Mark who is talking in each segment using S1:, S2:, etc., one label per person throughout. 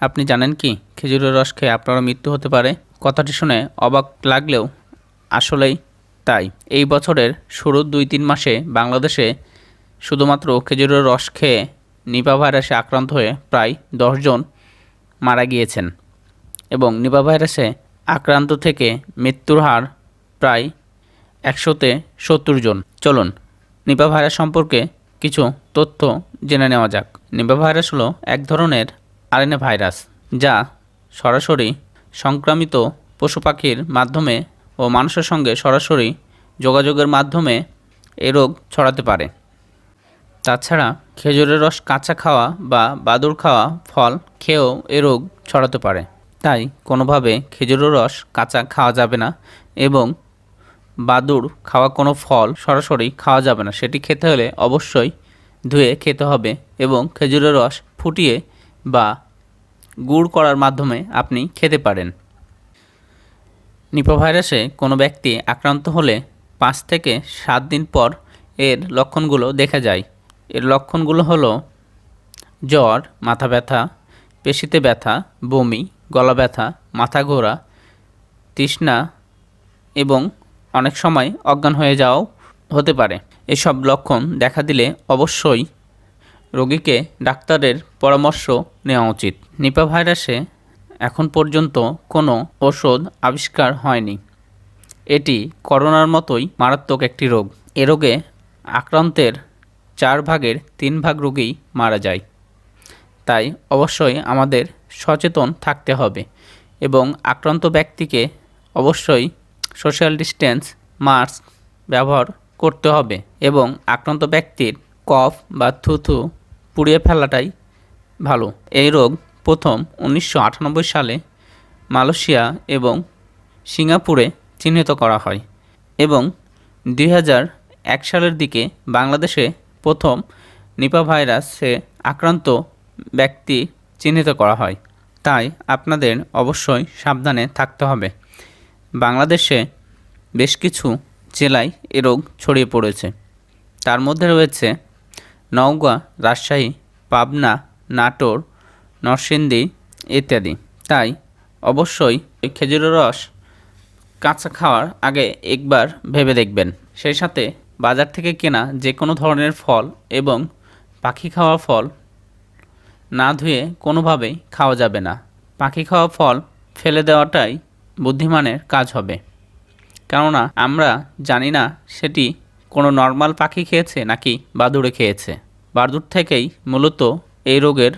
S1: আপনি জানেন কি? খেজুরের রস খেয়ে আপনারও মৃত্যু হতে পারে। কথাটি শুনে অবাক লাগলেও আসলেই তাই। এই বছরের শুরুর দুই তিন মাসে বাংলাদেশে শুধুমাত্র খেজুরের রস খেয়ে নিপা ভাইরাসে আক্রান্ত হয়ে প্রায় দশজন মারা গিয়েছেন এবং নিপা ভাইরাসে আক্রান্ত থেকে মৃত্যুর হার প্রায় একশোতে সত্তর জন। চলুন, নিপা ভাইরাস সম্পর্কে কিছু তথ্য জেনে নেওয়া যাক। নিপা ভাইরাস হলো এক ধরনের আরএনএ ভাইরাস, যা সরাসরি সংক্রামিত পশু পাখির মাধ্যমে ও মানুষের সঙ্গে সরাসরি যোগাযোগের মাধ্যমে এ রোগ ছড়াতে পারে। তাছাড়া খেজুরের রস কাঁচা খাওয়া বা বাদুর খাওয়া ফল খেয়েও এ রোগ ছড়াতে পারে। তাই কোনোভাবে খেজুরের রস কাঁচা খাওয়া যাবে না এবং বাদুর খাওয়া কোনো ফল সরাসরি খাওয়া যাবে না। সেটি খেতে হলে অবশ্যই ধুয়ে খেতে হবে এবং খেজুরের রস ফুটিয়ে গুড় করার মাধ্যমে আপনি খেতে পারেন। নিপা ভাইরাসে কোনো ব্যক্তি আক্রান্ত হলে পাঁচ থেকে সাত দিন পর এর লক্ষণগুলো দেখা যায়। এর লক্ষণগুলো হলো জ্বর, মাথা ব্যথা, পেশিতে ব্যথা, বমি, গলা ব্যথা, মাথা ঘোরা, তৃষ্ণা এবং অনেক সময় অজ্ঞান হয়ে যাওয়াও হতে পারে। এসব লক্ষণ দেখা দিলে অবশ্যই রোগীকে ডাক্তারের পরামর্শ নেওয়া উচিত। নিপা ভাইরাসে এখন পর্যন্ত কোনো ওষুধ আবিষ্কার হয়নি। এটি করোনার মতোই মারাত্মক একটি রোগ। এ রোগে আক্রান্তের চার ভাগের তিন ভাগ রোগীই মারা যায়। তাই অবশ্যই আমাদের সচেতন থাকতে হবে এবং আক্রান্ত ব্যক্তিকে অবশ্যই সোশ্যাল ডিস্টেন্স, মাস্ক ব্যবহার করতে হবে এবং আক্রান্ত ব্যক্তির কফ বা থুথু পুড়িয়ে ফেলাটাই ভালো। এই রোগ প্রথম উনিশশো আটানব্বই সালে মালয়েশিয়া এবং সিঙ্গাপুরে চিহ্নিত করা হয় এবং দুই সালের দিকে বাংলাদেশে প্রথম নিপা ভাইরাসে আক্রান্ত ব্যক্তি চিহ্নিত করা হয়। তাই আপনাদের অবশ্যই সাবধানে থাকতে হবে। বাংলাদেশে বেশ কিছু জেলায় এ রোগ ছড়িয়ে পড়েছে। তার মধ্যে রয়েছে নওগাঁ, রাজশাহী, পাবনা, নাটোর, নরসিংদী ইত্যাদি। তাই অবশ্যই খেজুরের রস কাঁচা খাওয়ার আগে একবার ভেবে দেখবেন। সেই সাথে বাজার থেকে কেনা যে কোনো ধরনের ফল এবং পাখি খাওয়া ফল না ধুয়ে কোনোভাবেই খাওয়া যাবে না। পাখি খাওয়া ফল ফেলে দেওয়াটাই বুদ্ধিমানের কাজ হবে। কেননা আমরা জানি না সেটি কোনো নর্মাল পাখি খেয়েছে নাকি বাদুড়ে খেয়েছে? বাদুড় থেকেই মূলত এই রোগের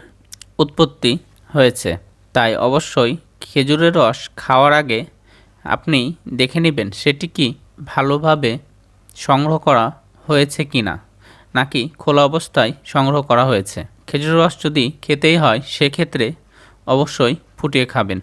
S1: উৎপত্তি হয়েছে। তাই অবশ্যই খেজুরের রস খাওয়ার আগে আপনি দেখে নেবেন সেটি কি ভালোভাবে সংগ্রহ করা হয়েছে কি না নাকি খোলা অবস্থায় সংগ্রহ করা হয়েছে। খেজুরের রস যদি খেতেই হয়, সেক্ষেত্রে অবশ্যই ফুটিয়ে খাবেন।